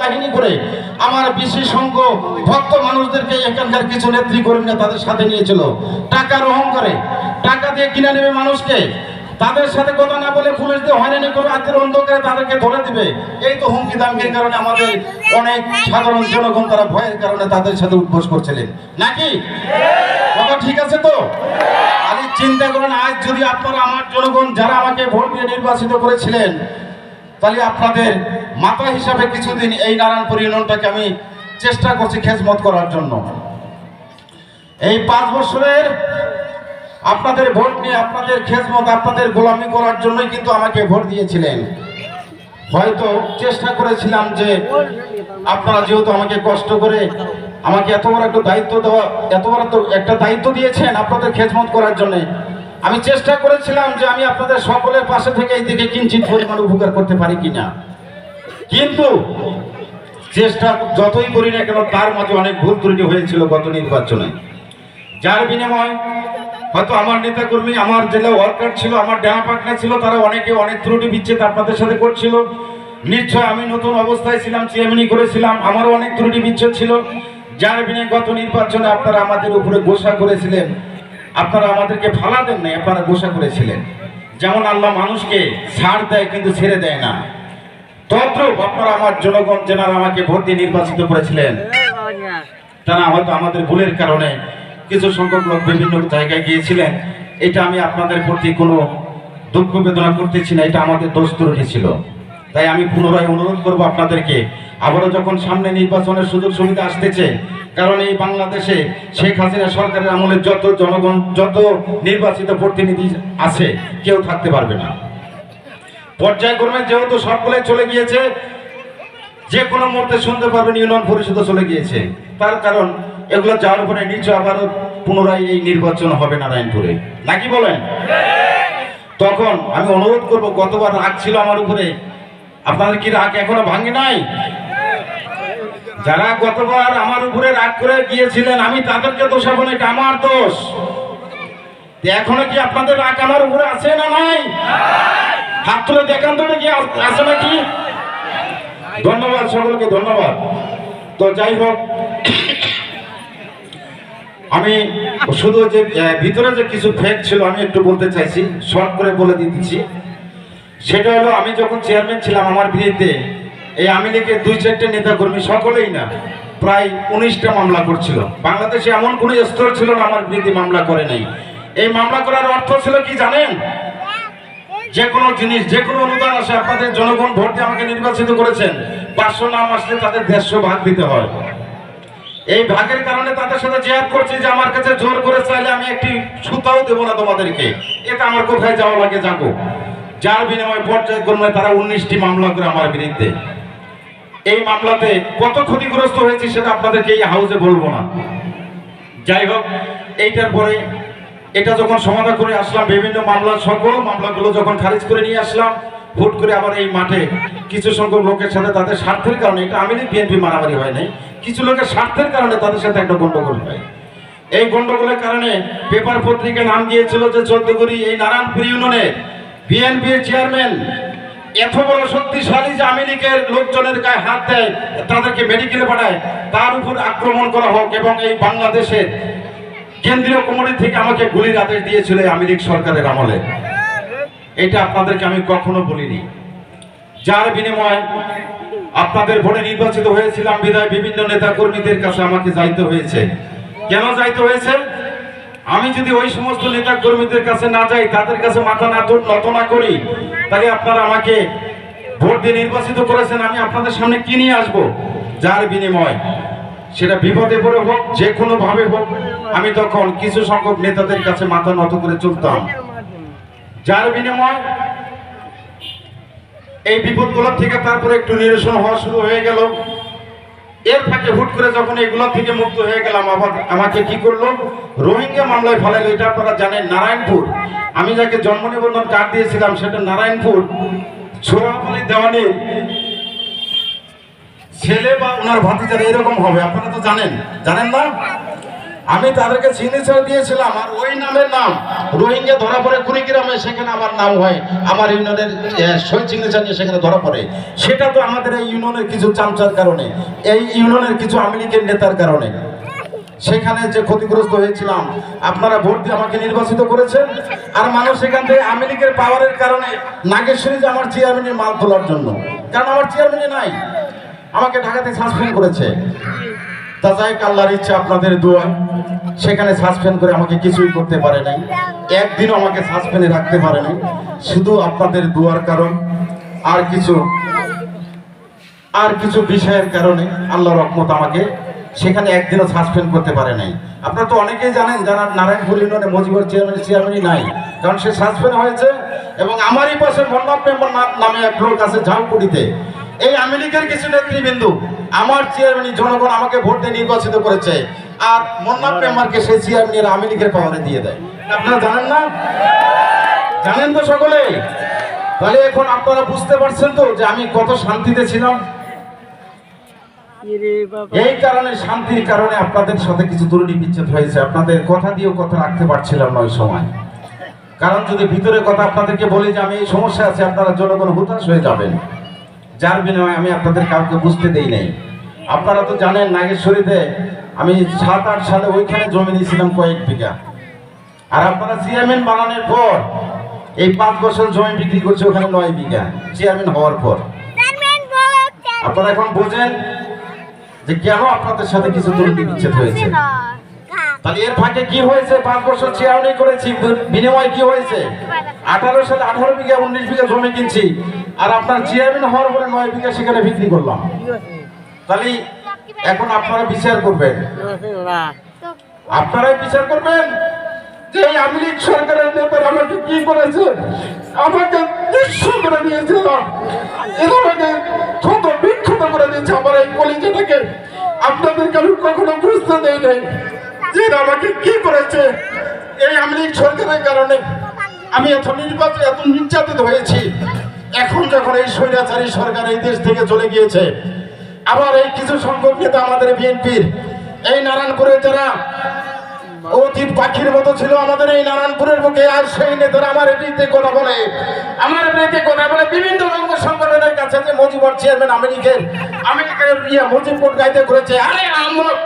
কাহিনী করে আমার বিশেষ সংখ্য ভক্ত মানুষদেরকে এখানকার কিছু নেত্রী কর্মীরা তাদের সাথে নিয়েছিল। টাকার অহংকারে টাকা দিয়ে কিনে নেবে মানুষকে। তাদের সাথে কথা না বলে পুলিশ দিয়ে হয়রানি করে রাতের অন্ধকারে তাদেরকে ধরে দিবে। এই তো হুমকি দামকির কারণে আমাদের অনেক সাধারণ জনগণ তারা ভয়ের কারণে তাদের সাথে উদ্বোস করছিলেন। নাকি? কথা ঠিক আছে তো? আরে চিন্তা করেন, আজ যদি আপনারা আমার জনগণ যারা আমাকে ভোট দিয়ে নির্বাচিত করেছিলেন, তাহলে আপনাদের মাতা হিসাবে কিছুদিন এই নারায়ণপুর ইউনিয়নটাকে আমি চেষ্টা করছি খেজমত করার জন্য। এই পাঁচ বছরের আপনাদের ভোট নিয়ে, আপনাদের খেজমত, আপনাদের গোলামি করার জন্যই কিন্তু আমাকে ভোট দিয়েছিলেন। হয়তো চেষ্টা করেছিলাম যে আপনারা যেহেতু আমাকে কষ্ট করে আমাকে এত বড় একটা দায়িত্ব দেওয়া, এত বড় তো একটা দায়িত্ব দিয়েছেন আপনাদের খেজমত করার জন্যে, আমি চেষ্টা করেছিলাম যে আমি আপনাদের সকলের পাশে থেকে এই দিকে কিঞ্চিত পরিমাণ উপকার করতে পারি কিনা। কিন্তু চেষ্টা যতই করি না কেন, তার মাঝে অনেক ভুল ত্রুটি হয়েছিল গত নির্বাচনে। যার বিনিময় হয়তো আমার নেতাকর্মী, আমার জেলা ওয়ার্কার ছিল, আমার ডেমা পাটনা ছিল, তারা অনেকে অনেক ত্রুটি বিচ্ছেদ আপনাদের সাথে করছিল। নিশ্চয় আমি নতুন অবস্থায় ছিলাম চেয়ারম্যানি করেছিলাম, আমারও অনেক ত্রুটি বিচ্ছেদ ছিল। যার বিনিময়ে গত নির্বাচনে আপনারা আমাদের উপরে গোসা করেছিলেন। আপনারা আমাদেরকে ফালা দেন নাই, আপনারা গোসা করেছিলেন। যেমন আল্লাহ মানুষকে ছাড় দেয় কিন্তু ছেড়ে দেয় না। তদ্রুপ আপনারা আমার জনগণ যেনারা আমাকে ভোট দিয়ে নির্বাচিত করেছিলেন, তারা হয়তো আমাদের ভুলের কারণে কিছু সংখ্যক লোক বিভিন্ন জায়গায় গিয়েছিলেন। এটা আমি আপনাদের প্রতি কোনো দুঃখ বেদনা করতেছি না, এটা আমাদের দোষ ত্রুটি ছিল। তাই আমি পুনরায় অনুরোধ করব আপনাদেরকে, আবারও যখন সামনে নির্বাচনের সুযোগ সুবিধা আসতেছে, কারণ এই বাংলাদেশে শেখ হাসিনা সরকারের আমলে যত জনগণ, যত নির্বাচিত প্রতিনিধি আছে, কেউ থাকতে পারবে না। পর্যায়ক্রমে যেহেতু সবগুলোই চলে গিয়েছে, যে কোনো মুহূর্তে শুনতে পারবেন ইউনিয়ন পরিষদও চলে গিয়েছে। তার কারণ, এগুলো যাওয়ার পরে নিচে আবারও পুনরায় এই নির্বাচন হবে নারায়ণপুরে। নাকি বলেন? তখন আমি অনুরোধ করব, গতবার রাগ ছিল আমার উপরে। আপনাদের কি রাগ এখনও ভাঙে নাই? যারা গতবার আমার উপরে রাগ করে গিয়েছিলেন, আমি তাদেরকে দোষাবো এটা আমার দোষ। এখনও কি আপনাদের রাগ আমার উপরে আছে না নাই? হাত তুলে দেখান তো কি আছে নাকি? ধন্যবাদ সকলকে, ধন্যবাদ। তো যাই হোক, আমি শুধু যে ভিতরে যে কিছু ফেক ছিল আমি একটু বলতে চাইছি শর্ট করে বলে দিচ্ছি সেটা হলো, আমি যখন চেয়ারম্যান ছিলাম আমার বিরুদ্ধে এই আমি লীগের দুই চারটে নেতাকর্মী সকলেই না, প্রায় উনিশটা মামলা করছিল। বাংলাদেশে এমন কোনো স্তর ছিল না আমার বিরুদ্ধে মামলা করে নাই। এই মামলা করার অর্থ ছিল কি জানেন? যে কোনো জিনিস যে কোনো অনুদান আসে, আপনাদের জনগণ ভোট দিয়ে আমাকে নির্বাচিত করেছেন। পাঁচশো নাম আসলে তাদের দেড়শো ভাগ দিতে হয়। এই ভাগের কারণে তাদের সাথে জেহাদ করছি যে আমার কাছে জোর করে চাইলে আমি একটি সুতাও দেবো না তোমাদেরকে। এটা আমার কোথায় যাওয়া লাগে যাব যার বিনিময়ে পর্যায়ক্রমে তারা উনিশটি মামলা করে আমার বিরুদ্ধে। এই মামলাতে কত ক্ষতিগ্রস্ত হয়েছে সেটা আপনাদেরকে এই হাউসে বলব না। যাই হোক, এইটার পরে এটা যখন সমাধান করে আসলাম, বিভিন্ন মামলা সকল মামলাগুলো যখন খারিজ করে নিয়ে আসলাম, হুট করে আবার এই মাঠে কিছু সংখ্যক লোকের সাথে তাদের স্বার্থের কারণে, এটা আমি বিএনপি মারামারি হয় নাই, কিছু লোকের স্বার্থের কারণে তাদের সাথে একটা গন্ডগোল হয়। এই গন্ডগোলের কারণে পেপার পত্রিকায় নাম দিয়েছিল যে চোদ্দগুড়ি এই নারায়ণপুর ইউনিয়নের বিএনপির চেয়ারম্যান এত বড় শক্তিশালী যে আমেরিকার লোকজনের গায়ে হাত দেয়, তাদেরকে মেডিকেলে পাঠায়, তার উপর আক্রমণ করা হোক এবং এই বাংলাদেশের কেন্দ্রীয় কমিটি থেকে আমাকে গুলির আদেশ দিয়েছিল আমেরিক সরকারের আমলে। এটা আপনাদেরকে আমি কখনো বলিনি। যার বিনিময়ে আপনাদের ভোটে নির্বাচিত হয়েছিলাম বিদায় বিভিন্ন নেতা কর্মীদের কাছে আমাকে যাইতে হয়েছে। কেন যাইতে হয়েছে? আমি যদি ওই সমস্ত নেতা কর্মীদের কাছে না যাই, তাদের কাছে মাথা না নত না করি, তাহলে আপনারা আমাকে ভোট দিয়ে নির্বাচিত করেছেন, আমি আপনাদের সামনে কি নিয়ে আসব? যার বিনিময় সেটা বিপদে পড়ে হোক, যে কোনো ভাবে হোক, আমি তখন কিছু সংখ্যক নেতাদের কাছে মাথা নত করে চলতাম। যার বিনিময় এই বিপদগুলো থেকে তারপরে একটু নিরসন হওয়া শুরু হয়ে গেল। এর ফাঁকে হুট করে যখন এগুলো থেকে মুক্ত হয়ে গেলাম, আবার আমাকে কি করল? রোহিঙ্গা মামলায় ফেলাইলো, এটা আপনারা জানেন, নারায়ণপুর। আমি যাকে জন্ম নিবন্ধন কার্ড দিয়েছিলাম, সেটা নারায়ণপুর ছোড়াফালি দেওয়ানির ছেলে বা ওনার ভাতিজার এরকম হবে, আপনারা তো জানেন। জানেন না? আমি তাদেরকে সিগনেচার দিয়েছিলাম, আর ওই নামের নাম, রোহিঙ্গা ধরা পড়ে কুড়িগ্রামে, সেখানে আমার নাম হয়। আমার ইউনিয়নের শহীদ সিগনেচার নিয়ে সেখানে ধরা পড়ে। সেটা তো আমাদের এই ইউনিয়নের কিছু চামচার কারণে, এই ইউনিয়নের কিছু আওয়ামী নেতার কারণে। সেখানে যে ক্ষতিগ্রস্ত হয়েছিলাম, আপনারা ভোট দিয়ে আমাকে নির্বাচিত করেছেন, আর মানুষ সেখান থেকে লীগের পাওয়ারের কারণে নাগেশ্বরী যে আমার চেয়ারম্যানের মাল তোলার জন্য। কারণ আমার চেয়ারম্যানই নাই। আমাকে ঢাকাতে সাসপেন্ড করেছে। তা যাই হোক, আল্লাহর ইচ্ছা আপনাদের দোয়া সেখানে সাসপেন্ড করে আমাকে কিছুই করতে পারে নাই। একদিনও আমাকে সাসপেন্ডে রাখতে পারে নাই। শুধু আপনাদের দোয়ার কারণ আর কিছু আর কিছু বিষয়ের কারণে আল্লাহ রহমত আমাকে সেখানে একদিনও সাসপেন্ড করতে পারে নাই। আপনারা তো অনেকেই জানেন যারা নারায়ণপুর ইউনিয়নে মজিবর চেয়ারম্যান চেয়ারম্যানই নাই কারণ সে সাসপেন্ড হয়েছে এবং আমারই পাশে মন্নাথ মেম্বার নামে এক লোক আছে ঝালকুড়িতে। এই আমেরিকার কিছু নেতৃবৃন্দু আমার চেয়ারম্যানই জনগণ আমাকে ভোট দিয়ে নির্বাচিত করেছে। আর মন্নাথ মেম্বারকে সেই চেয়ারম্যানের আমেরিকার পাওয়ারে দিয়ে দেয়। আপনারা জানেন না? জানেন তো সকলে? তাহলে এখন আপনারা বুঝতে পারছেন তো যে আমি কত শান্তিতে ছিলাম। এই কারণে শান্তির কারণে আপনাদের সাথে কিছু ত্রুটি বিচ্ছেদ হয়েছে। আপনাদের কথা দিয়েও কথা রাখতে পারছিলাম না ওই সময়। কারণ যদি ভিতরে কথা আপনাদেরকে বলি যে আমি এই সমস্যা আছে আপনারা জনগণ হতাশ হয়ে যাবেন। যার বিনিময়ে আমি আপনাদের কাউকে বুঝতে দেই নাই। আপনারা তো জানেন নাগেশ্বরীতে আমি সাত, আট সালে ওইখানে জমি নিয়েছিলাম কয়েক বিঘা। আর আপনারা চেয়ারম্যান বানানোর পর এই পাঁচ বছর জমি বিক্রি করছে ওখানে নয় বিঘা, চেয়ারম্যান হওয়ার পর। আপনারা এখন বোঝেন যে কেন আপনাদের সাথে কিছু ত্রুটি বিচ্ছেদ হয়েছে? তাহলে এর ফাঁকে কি হয়েছে? পাঁচ বছর চেয়ারম্যান করেছি বিনিময় কি হয়েছে? আঠারো সালে আঠারো বিঘা, উনিশ বিঘা জমি কিনছি, আর আপনার চেয়ারম্যান হওয়ার পরে নয় বিঘা সেখানে বিক্রি করলাম। তাহলে এখন আপনারা বিচার করবেন। আপনারাই বিচার করবেন যে আওয়ামী লীগ সরকারের নেতারা আমাকে কি করেছে আমাকে নিঃস্ব করে দিয়েছে। এরা আমাকে ক্ষত করে দিয়েছে আমার এই কলিজাটাকে। আপনাদেরকে আমি কখনো বুঝতে দেই নাই। এরা আমাকে কি করেছে? এই আওয়ামী লীগ সরকারের কারণে আমি এত নির্বাচন, এত নির্যাতিত হয়েছি। এখন যখন এই স্বৈরাচারী সরকার এই দেশ থেকে চলে গিয়েছে, আবার এই কিছু সংখ্যক নেতা আমাদের বিএনপির, এই নারায়ণপুরে যারা অতীত পাখির মতো ছিল আমাদের এই নারায়ণপুরের বুকে, আর সেই নেতারা আমার বিরুদ্ধে কথা বলে, আমার বিরুদ্ধে কথা বলে বিভিন্ন রঙ্গ সংগঠনের কাছে যে মজিবর চেয়ারম্যান আমেরিকার আমেরিকার ইয়ে মজিবপুর গাইতে করেছে আরে আমরা